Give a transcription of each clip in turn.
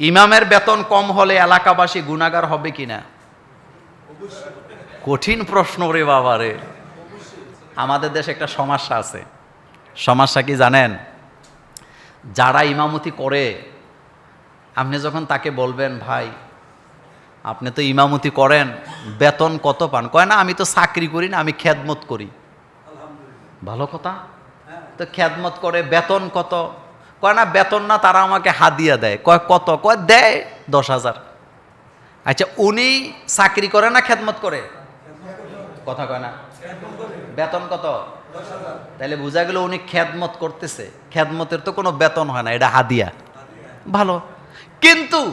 ইমামের বেতন কম হলে এলাকাবাসী গুণাগার হবে কিনা কঠিন প্রশ্ন রে বাবা রে। আমাদের দেশে একটা সমস্যা আছে। সমস্যা কি জানেন? যারা ইমামতি করে, আপনি যখন তাকে বলবেন, ভাই, আপনি তো ইমামতি করেন, বেতন কত পান? কয় না, আমি তো চাকরি করি না, আমি খেদমত করি। ভালো কথা? তো খেদমত করে বেতন কত? কয় না, বেতন না, তারা আমাকে হাদিয়া দেয় কয়, কত? কয়, দেয় দশ হাজার। আচ্ছা উনি চাকরি করে না খেদমত করে? কথা কয় না। বেতন কত? তাহলে বোঝা গেল উনি খেদমত করতেছে। খেদমতের তো কোনো বেতন হয় না, এটা হাদিয়া। ভালো। কিন্তু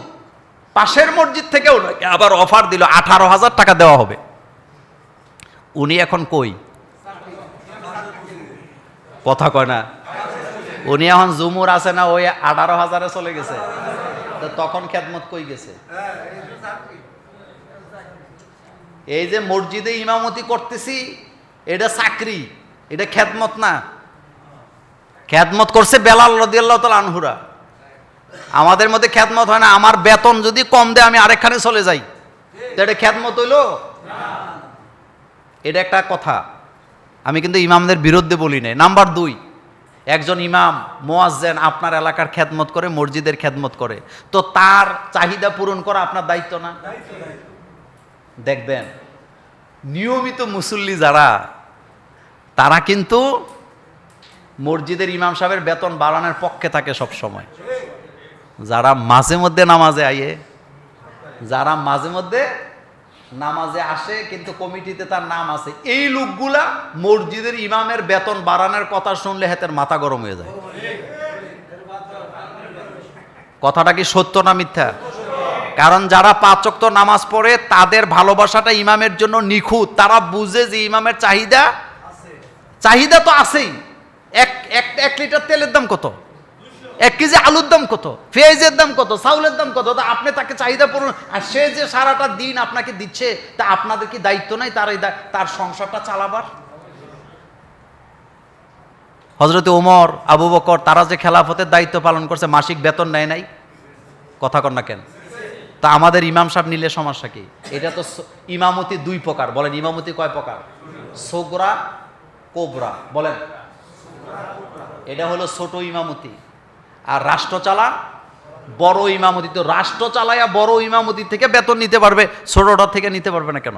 পাশের মসজিদ থেকে ওনাকে আবার অফার দিল, আঠারো হাজার টাকা দেওয়া হবে। উনি এখন কই? কথা কয় না। উনি এখন জুমুর আছে না, ওই আঠারো হাজারে চলে গেছে। তখন খেদমত কই গেছে? এই যে মসজিদে ইমামতি করতেছি, এটা চাকরি, এটা খেদমত না। খেদমত করছে বেলাল রদিয়াল্লাহ তাল আনহুরা। আমাদের মধ্যে খ্যাতমত হয় না, আমার বেতন যদি কম দেয়, আমি আরেকখানে চলে যাই। তো এটা খ্যাতমত হইল? এটা একটা কথা। আমি কিন্তু ইমামদের বিরুদ্ধে বলি নাই। নাম্বার দুই একজন ইমাম, মোয়াজ্জেন আপনার এলাকার খেদমত করে, মসজিদের খেদমত করে। তো তার চাহিদা পূরণ করা আপনার দায়িত্ব না? দেখবেন, নিয়মিত মুসল্লি যারা, তারা কিন্তু মসজিদের ইমাম সাহেবের বেতন বাড়ানোর পক্ষে থাকে সব সময় যারা মাঝে মধ্যে নামাজে আইয়ে যারা মাঝে মধ্যে নামাজে আসে, কিন্তু কমিটিতে তার নাম আছে। এই লোকগুলা মসজিদের ইমামের বেতন বাড়ানোর কথা শুনলে হাতের মাথা গরম হয়ে যায়। কথাটা কি সত্য না মিথ্যা? কারণ যারা পাঁচক্ত নামাজ পড়ে, তাদের ভালোবাসাটা ইমামের জন্য নিখুঁত। তারা বুঝে যে ইমামের চাহিদা চাহিদা তো আছেই। এক এক লিটার তেলের দাম কত? এক কেজি আলুর দাম কত? পেঁয়াজের দাম কত? চাউলের দাম কত? তা আপনি তাকে চাহিদা পূরণ আর সে যে সারাটা দিন আপনাকে দিচ্ছে, তা আপনাদের কি দায়িত্ব নাই তার এই তার সংসারটা চালাবার? হজরত ওমর, আবু বকর, তারা যে খেলাফতের দায়িত্ব পালন করছে, মাসিক বেতন নেয় নাই? কথা কর না কেন? তা আমাদের ইমাম সাহেব নিলে সমস্যা কি? এটা তো ইমামতি দুই প্রকার। বলেন, ইমামতি কয় প্রকার? সোগরা, কোবরা। বলেন। এটা হলো ছোট ইমামতি। আর রাষ্ট্র চালান বড় ইমামতি। তো রাষ্ট্র চালায়া বড় ইমামতি থেকে বেতন নিতে পারবে ছোটটা থেকে নিতে পারবে না কেন?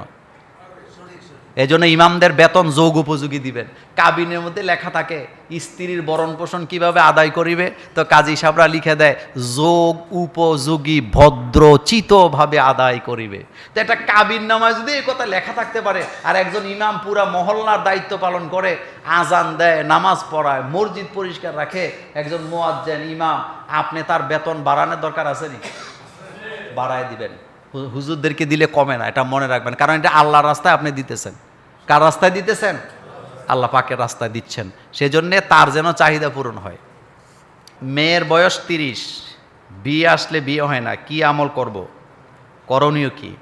এই জন্য ইমামদের বেতন যোগ উপযোগী দিবেন। কাবিনের মধ্যে লেখা থাকে, স্ত্রীর বরণ পোষণ কীভাবে আদায় করিবে? তো কাজী সাবরা লিখে দেয়, যোগ উপযোগী ভদ্রচিতভাবে আদায় করিবে। তো একটা কাবির নামায় যদি এই কথা লেখা থাকতে পারে, আর একজন ইমাম পুরা মহল্লার দায়িত্ব পালন করে, আজান দেয়, নামাজ পড়ায়, মসজিদ পরিষ্কার রাখে, একজন মোয়াজ্জেন ইমাম, আপনি তার বেতন বাড়ানোর দরকার আছে নি বাড়ায় দিবেন। হুজুরদেরকে দিলে কমে না, এটা মনে রাখবেন। কারণ এটা আল্লাহর রাস্তায় আপনি দিতেছেন। কার রাস্তায় দিতেছেন? আল্লাহ পাকের রাস্তায় দিচ্ছেন। সেজন্যে তার যেন চাহিদা পূরণ হয়। মেয়ের বয়স তিরিশ, বিয়ে আসলে বিয়ে হয় না, কি আমল করব? করণীয় কি?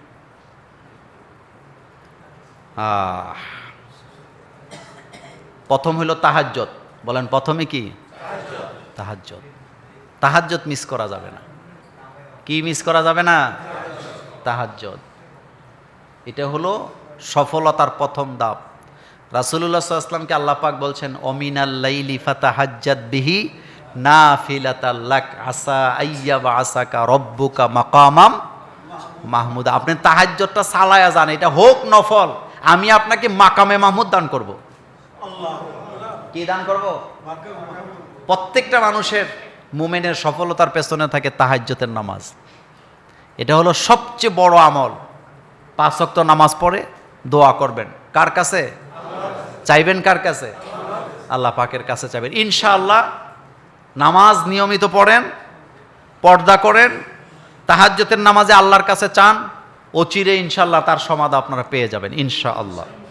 প্রথম হলো তাহাজ্জত বলেন, প্রথমে কি? তাহাজ্জত তাহাজ্জত মিস করা যাবে না। কি মিস করা যাবে না? তাহাজ্জত এটা হলো সফলতার প্রথম ধাপ। রাসুল্লাহ সাল্লামকে আল্লাহ পাক বলছেন অমিনাল্লাইলি ফাতাহাজ্জাত বিহি না ফিলাতাল্লাক আসা আইয়া বা আসাকা রব্বুকা মাকামাম মাহমুদ। আপনি তাহাজ্জতটা সালায়া যান, এটা হোক নফল আমি আপনাকে মাকামে মাহমুদ দান করব। কি দান করব? প্রত্যেকটা মানুষের মুমেনের সফলতার পেছনে থাকে তাহাজ্জতের নামাজ। এটা হলো সবচেয়ে বড় আমল। পাঁচ অক্ত নামাজ পড়ে দোয়া করবেন। কার কাছে? চাইবেন কার কাছে? আল্লাহ পাকের কাছে চাইবেন। ইনশাআল্লাহ নামাজ নিয়মিত পড়েন, পর্দা করেন তাহাজ্যতের নামাজে আল্লাহর কাছে চান, অচিরে ইনশাআল্লাহ তার সমাধা আপনারা পেয়ে যাবেন, ইনশাআল্লাহ।